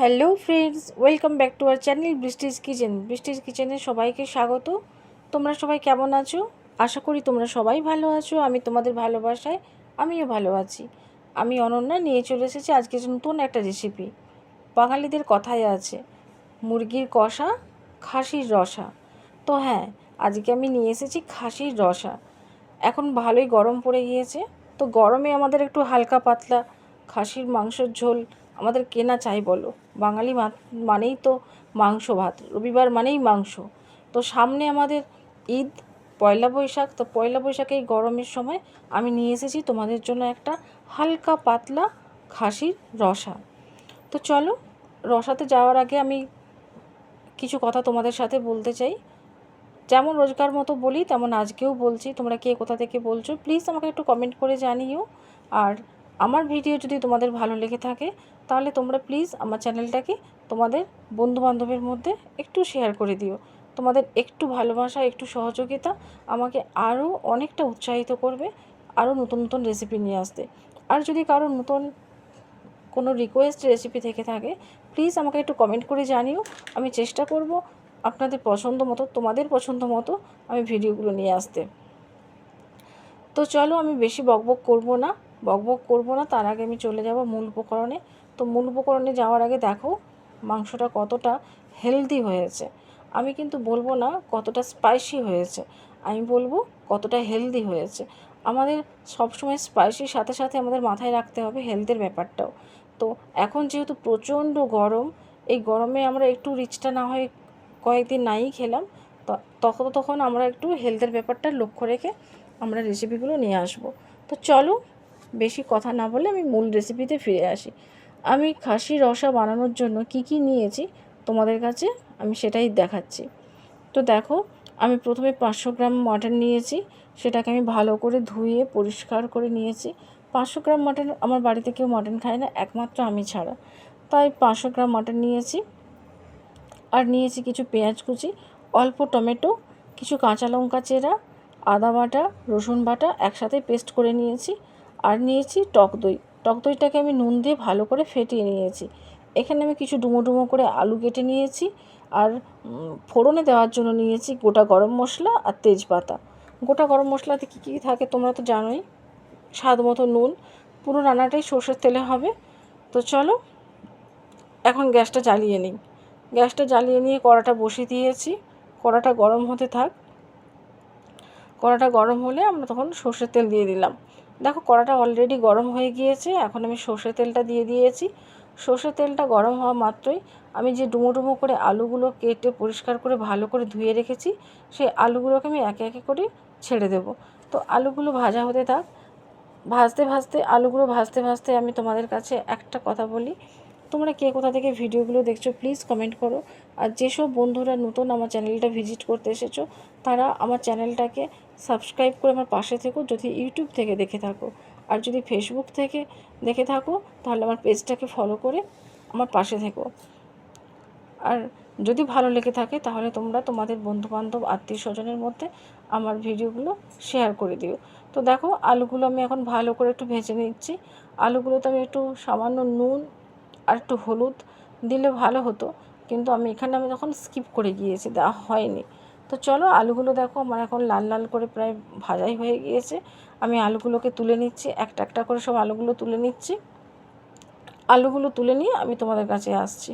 Hello friends, welcome back to our channel Brishti's kitchen. Brishti's কিচেনে সবাইকে স্বাগত। তোমরা সবাই কেমন আছো? আশা করি তোমরা সবাই ভালো আছো, আমি তোমাদের ভালোবাসায় আমিও ভালো আছি। আমি অনন্যা, নিয়ে চলে এসেছি আজকে নতুন একটা রেসিপি বাঙালিদের কথাই আছে, মুরগির কষা, খাসির রসা। তো হ্যাঁ আজকে আমি নিয়ে এসেছি খাসির রসা। এখন ভালোই গরম পড়ে গিয়েছে, তো গরমে আমাদের একটু হালকা পাতলা খাসির মাংসের ঝোল আমাদের কেনা চাই বলো? বাঙালি মানেই তো মাংস ভাত, রবিবার মানেই মাংস। তো সামনে আমাদের ঈদ, পয়লা বৈশাখ, তো পয়লা বৈশাখে এই গরমের সময় আমি নিয়ে এসেছি তোমাদের জন্য একটা হালকা পাতলা খাসির রসা। তো চলো, রসাতে যাওয়ার আগে আমি কিছু কথা তোমাদের সাথে বলতে চাই। যেমন রোজকার মতো বলি, তেমন আজকেও বলছি। তোমরা কে কোথা থেকে বলছো? প্লিজ আমাকে একটু কমেন্ট করে জানিও। আর আমার ভিডিও যদি তোমাদের ভালো লেগে থাকে, তাহলে তোমরা প্লিজ আমার চ্যানেলটাকে তোমাদের বন্ধুবান্ধবের মধ্যে একটু শেয়ার করে দিও। তোমাদের একটু ভালোবাসা, একটু সহযোগিতা আমাকে আরও অনেকটা উৎসাহিত করবে আরও নতুন নতুন রেসিপি নিয়ে আসতে। আর যদি কারও নতুন কোনো রিকোয়েস্ট রেসিপি থেকে থাকে প্লিজ আমাকে একটু কমেন্ট করে জানিও। আমি চেষ্টা করব আপনাদের পছন্দ মতো, তোমাদের পছন্দ মতো আমি ভিডিওগুলো নিয়ে আসতে। তো চলো আমি বেশি বকবক করব না। বকবক করব না, তার আগে আমি চলে যাব মূল উপকরণে। তো মূল উপকরণে যাওয়ার আগে দেখো, মাংসটা কতটা হেলদি হয়েছে। আমি কিন্তু বলব না কতটা স্পাইসি হয়েছে, আমি বলব কতটা হেলদি হয়েছে। আমাদের সবসময় স্পাইসির সাথে সাথে আমাদের মাথায় রাখতে হবে হেলথের ব্যাপারটাও। তো এখন যেহেতু প্রচণ্ড গরম, এই গরমে আমরা একটু রিচটা না হয় কয়েকদিন নাই খেলাম তখন তখন আমরা একটু হেলথের ব্যাপারটা লক্ষ্য রেখে আমরা রেসিপিগুলো নিয়ে আসব। তো চলো বেশি কথা না বলে আমি মূল রেসিপিতে ফিরে আসি। আমি খাসি রসা বানানোর জন্য কি কি নিয়েছি তোমাদের কাছে আমি সেটাই দেখাচ্ছি। তো দেখো, আমি প্রথমে পাঁচশো গ্রাম মাটন নিয়েছি, সেটাকে আমি ভালো করে ধুয়ে পরিষ্কার করে নিয়েছি। পাঁচশো গ্রাম মাটন আমার বাড়িতে কেউ মাটন খায় না, একমাত্র আমি ছাড়া। তাই পাঁচশো গ্রাম মাটন নিয়েছি আর নিয়েছি কিছু পেঁয়াজ কুচি, অল্প টমেটো, কিছু কাঁচা লঙ্কা চেরা, আদা বাটা, রসুন বাটা একসাথে পেস্ট করে নিয়েছি। আর নিয়েছি টক দই। টক দইটাকে আমি নুন দিয়ে ভালো করে ফেটিয়ে নিয়েছি। এখানে আমি কিছু ডুমো ডুমো করে আলু কেটে নিয়েছি আর ফোড়নে দেওয়ার জন্য নিয়েছি গোটা গরম মশলা আর তেজপাতা। গোটা গরম মশলাতে কী কী থাকে তোমরা তো জানোই। স্বাদ মতো নুন। পুরো রান্নাটাই সর্ষের তেলে হবে। তো চলো, এখন গ্যাসটা জ্বালিয়ে নিই। গ্যাসটা জ্বালিয়ে নিয়ে কড়াটা বসিয়ে দিয়েছি। কড়াটা গরম হতে থাক। কড়াটা গরম হলে আমরা তখন সর্ষের তেল দিয়ে দিলাম। দেখো কড়াটা অলরেডি গরম হয়ে গিয়েছে, এখন আমি সর্ষে তেলটা দিয়ে দিয়েছি। সর্ষে তেলটা গরম হওয়া মাত্রই আমি যে ডুমো ডুমো করে আলুগুলো কেটে পরিষ্কার করে ভালো করে ধুয়ে রেখেছি, সেই আলুগুলোকে আমি একে একে করে ছেড়ে দেব। তো আলুগুলো ভাজা হতে থাক। ভাজতে ভাজতে, আলুগুলো ভাজতে ভাজতে আমি তোমাদের কাছে একটা কথা বলি। তোমরা কে কোথা থেকে ভিডিওগুলো দেখছ প্লিজ কমেন্ট করো। আর যেসব বন্ধুরা নতুন আমার চ্যানেলটা ভিজিট করতে এসেছ, তারা আমার চ্যানেলটাকে সাবস্ক্রাইব করে আমার পাশে থেকো, যদি ইউটিউব থেকে দেখে থাকো। আর যদি ফেসবুক থেকে দেখে থাকো, তাহলে আমার পেজটাকে ফলো করে আমার পাশে থেকো। আর যদি ভালো লেগে থাকে, তাহলে তোমরা তোমাদের বন্ধুবান্ধব, আত্মীয় স্বজনের মধ্যে আমার ভিডিওগুলো শেয়ার করে দিও। তো দেখো, আলুগুলো আমি এখন ভালো করে একটু ভেজে নিচ্ছি। আলুগুলোতে আমি একটু সামান্য নুন আর একটু হলুদ দিলে ভালো হতো। কিন্তু আমি এখানে আমি তখন স্কিপ করে গিয়েছি, দেওয়া হয়নি। তো চলো আলুগুলো দেখো, আমার এখন লাল লাল করে প্রায় ভাজাই হয়ে গিয়েছে। আমি আলুগুলোকে তুলে নিচ্ছি, একটা একটা করে সব আলুগুলো তুলে নিচ্ছি। আলুগুলো তুলে নিয়ে আমি তোমাদের কাছে আসছি।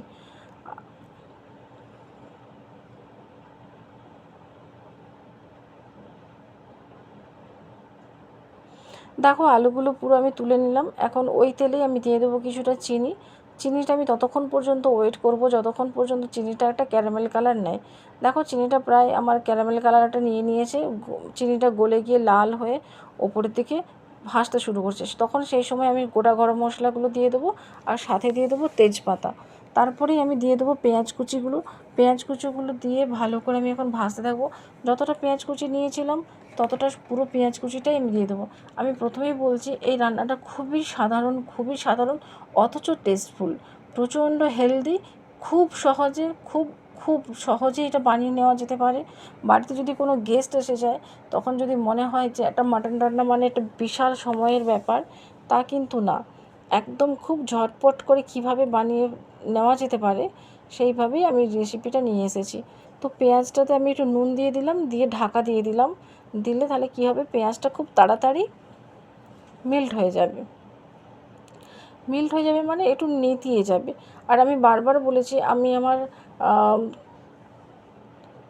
দেখো আলুগুলো পুরো আমি তুলে নিলাম। এখন ওই তেলেই আমি দিয়ে দেবো কিছুটা চিনি। চিনিটা আমি ততক্ষণ পর্যন্ত ওয়েট করব, যতক্ষণ পর্যন্ত চিনিটা একটা ক্যারামেল কালার নেয়। দেখো চিনিটা প্রায় আমার ক্যারামেল কালারটা নিয়ে নিয়েছে চিনিটা গলে গিয়ে লাল হয়ে ওপরের দিকে ভাসতে শুরু করছে। তখন সেই সময় আমি গোটা গরম মশলাগুলো দিয়ে দেবো আর সাথে দিয়ে দেবো তেজপাতা। তারপরেই আমি দিয়ে দেবো পেঁয়াজ কুচিগুলো। পেঁয়াজ কুচিগুলো দিয়ে ভালো করে আমি এখন ভাজতে থাকব। যতটা পেঁয়াজ কুচি নিয়েছিলাম ততটা পুরো পেঁয়াজ কুচিটাই আমি দিয়ে দেবো। আমি প্রথমেই বলছি, এই রান্নাটা খুবই সাধারণ খুবই সাধারণ, অথচ টেস্টফুল প্রচণ্ড হেলদি খুব সহজে, খুব খুব সহজে এটা বানিয়ে নেওয়া যেতে পারে। বাড়িতে যদি কোনো গেস্ট এসে যায়, তখন যদি মনে হয় যে একটা মাটন রান্না মানে একটা বিশাল সময়ের ব্যাপার, তা কিন্তু না। একদম খুব ঝটপট করে কীভাবে বানিয়ে নেওয়া যেতে পারে, সেইভাবেই আমি রেসিপিটা নিয়ে এসেছি। তো পেঁয়াজটাতে আমি একটু নুন দিয়ে দিলাম, দিয়ে ঢাকা দিয়ে দিলাম। দিলে তাহলে কী হবে? পেঁয়াজটা খুব তাড়াতাড়ি মেল্ট হয়ে যাবে। মেল্ট হয়ে যাবে মানে একটু নেতিয়ে যাবে। আর আমি বারবার বলেছি, আমি আমার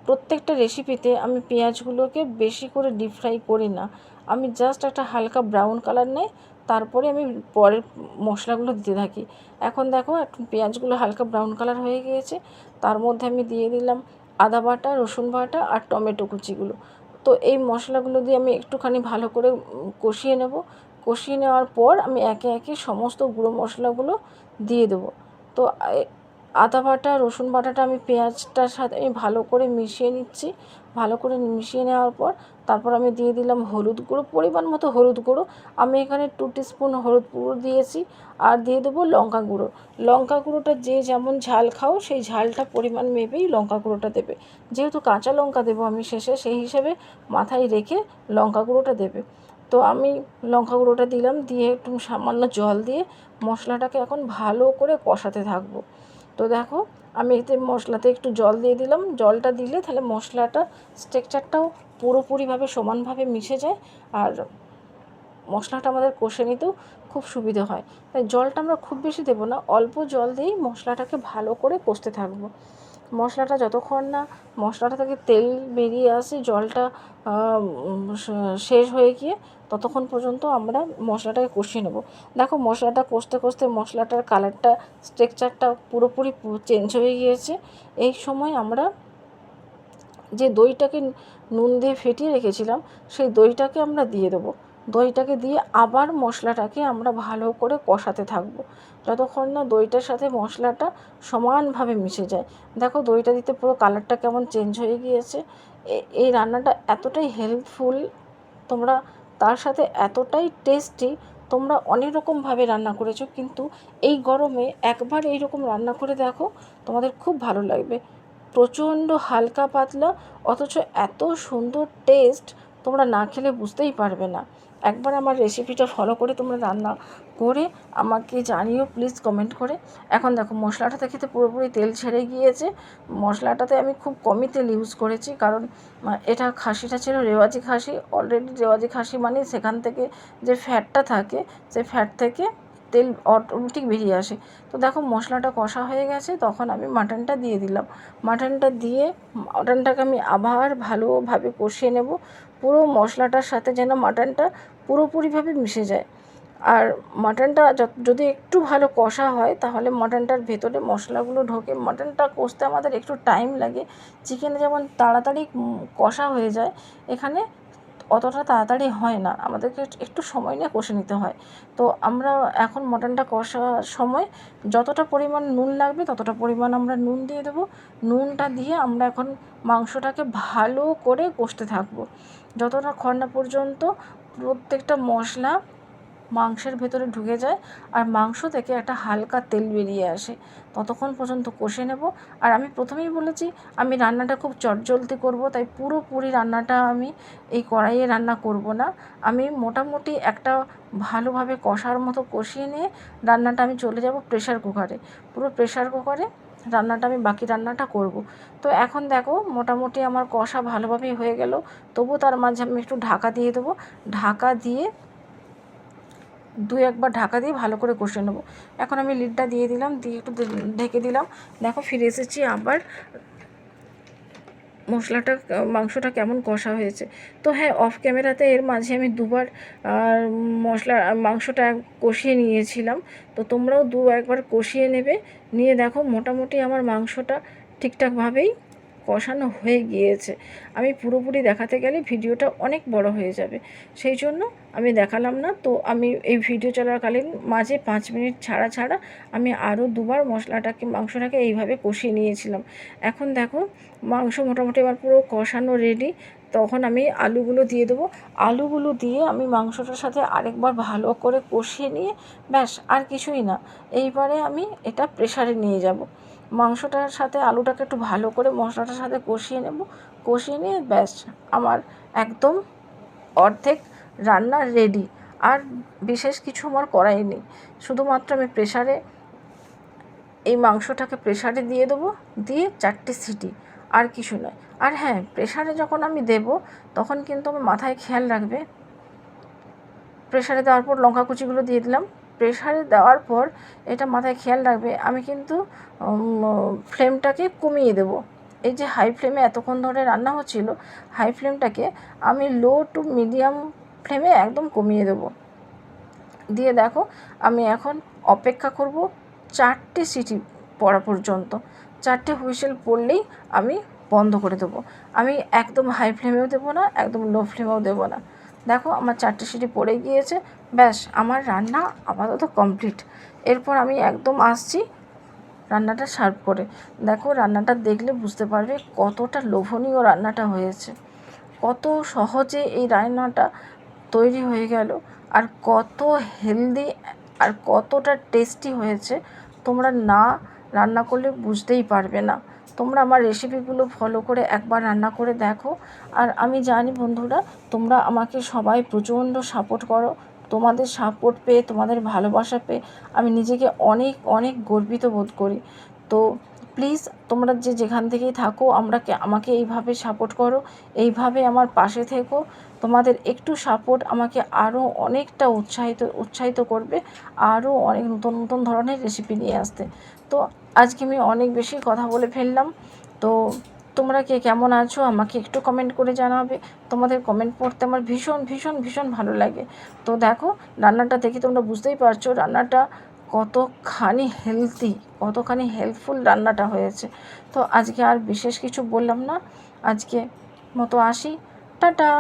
প্রত্যেকটা রেসিপিতে আমি পেঁয়াজগুলোকে বেশি করে ডিপ ফ্রাই করি না। আমি জাস্ট একটা হালকা ব্রাউন কালার নেই, তারপরে আমি পরের মশলাগুলো দিতে থাকি। এখন দেখো একটু পেঁয়াজগুলো হালকা ব্রাউন কালার হয়ে গিয়েছে। তার মধ্যে আমি দিয়ে দিলাম আদা বাটা, রসুন বাটা আর টমেটো কুচিগুলো। তো এই মশলাগুলো দিয়ে আমি একটুখানি ভালো করে কষিয়ে নেব। কষিয়ে নেওয়ার পর আমি একে একে সমস্ত গুঁড়ো মশলাগুলো দিয়ে দেবো। তো আদা বাটা, রসুন বাটাটা আমি পেঁয়াজটার সাথে আমি ভালো করে মিশিয়ে নিচ্ছি। ভালো করে মিশিয়ে নেওয়ার পর তারপর আমি দিয়ে দিলাম হলুদ গুঁড়ো, পরিমাণ মতো হলুদ গুঁড়ো। আমি এখানে টু স্পুন হলুদ গুঁড়ো দিয়েছি আর দিয়ে দেবো লঙ্কা গুঁড়ো। লঙ্কা গুঁড়োটা যে যেমন ঝাল খাও, সেই ঝালটা পরিমাণ মেপেই লঙ্কা গুঁড়োটা দেবে। যেহেতু কাঁচা লঙ্কা দেবো আমি শেষে, সেই হিসেবে মাথায় রেখে লঙ্কা গুঁড়োটা দেবে। তো আমি লঙ্কা গুঁড়োটা দিলাম, দিয়ে একটু সামান্য জল দিয়ে মশলাটাকে এখন ভালো করে কষাতে থাকব। তো দেখো আমি এতে মশলাতে একটু জল দিয়ে দিলাম। জলটা দিলে তাহলে মশলাটা স্ট্রেকচারটাও পুরোপুরিভাবে সমানভাবে মিশে যায় আর মশলাটা আমাদের কষে নিতেও খুব সুবিধে হয়। তাই জলটা আমরা খুব বেশি দেবো না, অল্প জল দিয়েই মশলাটাকে ভালো করে কষতে থাকব। মশলাটা যতক্ষণ না মশলাটা থেকে তেল বেরিয়ে আসে, জলটা শেষ হয়ে গিয়ে ততক্ষণ পর্যন্ত আমরা মশলাটাকে কষিয়ে নেব। দেখো মশলাটা কষতে কষতে মশলাটার কালারটা স্ট্রেকচারটা পুরোপুরি চেঞ্জ হয়ে গিয়েছে। এই সময় আমরা যে দইটাকে নুন দিয়ে ফেটিয়ে রেখেছিলাম, সেই দইটাকে আমরা দিয়ে দেবো। দইটাকে দিয়ে আবার মশলাটাকে আমরা ভালো করে কষাতে থাকব। যতক্ষণ না দইটার সাথে মশলাটা সমানভাবে মিশে যায়। দেখো দইটা দিতে পুরো কালারটা কেমন চেঞ্জ হয়ে গিয়েছে। এই রান্নাটা এতটাই হেল্পফুল তোমরা তার সাথে এতটাই টেস্টি তোমরা অনেক রকমভাবে রান্না করেছ। কিন্তু এই গরমে একবার এই রকম রান্না করে দেখো, তোমাদের খুব ভালো লাগবে। প্রচণ্ড হালকা পাতলা, অথচ এত সুন্দর টেস্ট তোমরা না খেলে বুঝতেই পারবে না। একবার আমার রেসিপিটা ফলো করে তোমরা রান্না করে আমাকে জানিও প্লিজ কমেন্ট করে। এখন দেখো মশলাটাতে খেতে পুরোপুরি তেল ছেড়ে গিয়েছে। মশলাটাতে আমি খুব কমই তেল ইউজ করেছি, কারণ এটা খাসিটা ছিল রেওয়াজি খাসি। অলরেডি রেওয়াজি খাসি মানে সেখান থেকে যে ফ্যাটটা থাকে, সে ফ্যাট থেকে তেল অটোমেটিক বেরিয়ে আসে। তো দেখো, মশলাটা কষা হয়ে গেছে, তখন আমি মাটনটা দিয়ে দিলাম। মাটনটা দিয়ে মাটনটাকে আমি আবার ভালোভাবে কষিয়ে নেব। পুরো মশলাটার সাথে যেন মাটনটা পুরোপুরিভাবে মিশে যায়। আর মাটনটা যদি একটু ভালো কষা হয়, তাহলে মাটনটার ভেতরে মশলাগুলো ঢোকে। মাটনটা কষতে আমাদের একটু টাইম লাগে। চিকেনে যেমন তাড়াতাড়ি কষা হয়ে যায়, এখানে অতটা তাড়াতাড়ি হয় না। আমাদেরকে একটু সময় নিয়ে কষে নিতে হয়। তো আমরা এখন মটনটা কষার সময় যতটা পরিমাণ নুন লাগবে, ততটা পরিমাণ আমরা নুন দিয়ে দেবো। নুনটা দিয়ে আমরা এখন মাংসটাকে ভালো করে কষতে থাকব। যতটা না পর্যন্ত প্রত্যেকটা মশলা মাংসের ভেতরে ঢুকে যায় আর মাংস থেকে একটা হালকা তেল বেরিয়ে আসে। ততক্ষণ পর্যন্ত কষে নেব। আর আমি প্রথমেই বলেছি, আমি রান্নাটা খুব চটজলদি করব, তাই পুরোপুরি রান্নাটা আমি এই কড়াইয়ে রান্না করব না। আমি মোটামুটি একটা ভালোভাবে কষার মতো কষিয়ে নিয়ে রান্নাটা আমি চলে যাব প্রেশার কুকারে পুরো প্রেশার কুকারে রান্নাটা আমি বাকি রান্নাটা করব। তো এখন দেখো, মোটামুটি আমার কষা ভালোভাবেই হয়ে গেল। তবু তার মাঝে আমি একটু ঢাকা দিয়ে দেবো। ঢাকা দিয়ে দু একবার ঢাকা দিয়ে ভালো করে কষে নেব। এখন আমি লিডটা দিয়ে দিলাম, দিয়ে একটু ঢেকে দিলাম। দেখো ফিরে এসেছি আবার। মশলাটা, মাংসটা কেমন কষা হয়েছে। তো হ্যাঁ অফ ক্যামেরাতে এর মাঝে আমি দুবার মশলা মাংসটা কষিয়ে নিয়েছিলাম। তো তোমরাও দু একবার কষিয়ে নেবে। নিয়ে দেখো, মোটামুটি আমার মাংসটা ঠিকঠাকভাবেই কষানো হয়ে গিয়েছে। আমি পুরোপুরি দেখাতে গেলে ভিডিওটা অনেক বড় হয়ে যাবে। সেই জন্য আমি দেখালাম না। তো আমি এই ভিডিও চলাকালীন মাঝে পাঁচ মিনিট ছাড়া ছাড়া আমি আরও দুবার মশলাটাকে, মাংসটাকে এইভাবে কষিয়ে নিয়েছিলাম। এখন দেখো, মাংস মোটামুটি আমার পুরো কষানো রেডি তখন আমি আলুগুলো দিয়ে দেবো। আলুগুলো দিয়ে আমি মাংসটার সাথে আরেকবার ভালো করে কষিয়ে নিয়ে ব্যাস, আর কিছুই না। এইবারে আমি এটা প্রেশারে নিয়ে যাব। মাংসটার সাথে আলুটাকে একটু ভালো করে মশলাটার সাথে কষিয়ে নেব। কষিয়ে নিয়ে ব্যাস, আমার একদম অর্ধেক রান্না রেডি আর বিশেষ কিছু আমার করাই নেই। শুধুমাত্র আমি প্রেশারে এই মাংসটাকে প্রেশারে দিয়ে দেবো। দিয়ে চারটে সিটি। আর কিছু নয়। আর হ্যাঁ প্রেশারে যখন আমি দেব, তখন কিন্তু আমার মাথায় খেয়াল রাখবে। প্রেশারে দেওয়ার পর লঙ্কা কুচিগুলো দিয়ে দিলাম। প্রেশারে দেওয়ার পর এটা মাথায় খেয়াল রাখবে, আমি কিন্তু ফ্লেমটাকে কমিয়ে দেবো। এই যে হাই ফ্লেমে এতক্ষণ ধরে রান্না হচ্ছিল হাই ফ্লেমটাকে আমি লো টু মিডিয়াম ফ্লেমে একদম কমিয়ে দেবো। দিয়ে দেখো, আমি এখন অপেক্ষা করব চারটে সিটি পড়া পর্যন্ত। চারটে হুইসেল পড়লেই আমি বন্ধ করে দেবো। আমি একদম হাই ফ্লেমেও দেবো না, একদম লো ফ্লেমেও দেবো না। দেখো, আমার চারটে সিটি পড়ে গিয়েছে। ব্যাস, আমার রান্না আপাতত কমপ্লিট এরপর আমি একদম আসছি রান্নাটা সার্ভ করে। দেখো, রান্নাটা দেখলে বুঝতে পারবে কতটা লোভনীয় রান্নাটা হয়েছে। কত সহজে এই রান্নাটা তৈরি হয়ে গেল আর কত হেলদি আর কতটা টেস্টি হয়েছে। তোমরা না রান্না করলে বুঝতেই পারবে না। তোমরা আমার রেসিপিগুলো ফলো করে একবার রান্না করে দেখো। আর আমি জানি বন্ধুরা, তোমরা আমাকে সবাই প্রচণ্ড সাপোর্ট করো। তোমাদের সাপোর্ট পেয়ে, তোমাদের ভালোবাসা পেয়ে আমি নিজেকে অনেক অনেক গর্বিত বোধ করি। তো প্লিজ তোমরা যে যেখান থেকেই থাকো আমরাকে আমাকে এইভাবে সাপোর্ট করো। এইভাবে আমার পাশে থেকো। তোমাদের একটু সাপোর্ট আমাকে আরও অনেকটা উৎসাহিত উৎসাহিত করবে। আরও অনেক নতুন নতুন ধরনের রেসিপি নিয়ে আসতে। তো আজকে আমি অনেক বেশি কথা বলে ফেললাম। তো তোমরা কে কেমন আছো আমাকে একটু কমেন্ট করে জানাবে। তোমাদের কমেন্ট পড়তে আমার ভীষণ ভীষণ ভীষণ ভালো লাগে। তো দেখো, রান্নাটা দেখে তোমরা বুঝতেই পারছ রান্নাটা কতখানি হেলদি কতখানি হেল্পফুল রান্নাটা হয়েছে। তো আজকে আর বিশেষ কিছু বললাম না। আজকে মতো আসি। টাটা!